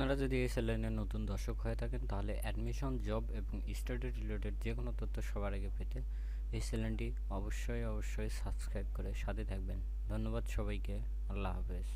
আপনারা যদি এই চ্যানেলের নতুন দর্শক হয়ে থাকেন, তাহলে অ্যাডমিশন জব এবং স্টাডি রিলেটেড যে কোনো তথ্য সবার আগে পেতে এই চ্যানেলটি অবশ্যই অবশ্যই সাবস্ক্রাইব করে সাথে থাকবেন। ধন্যবাদ সবাইকে। আল্লাহ হাফেজ।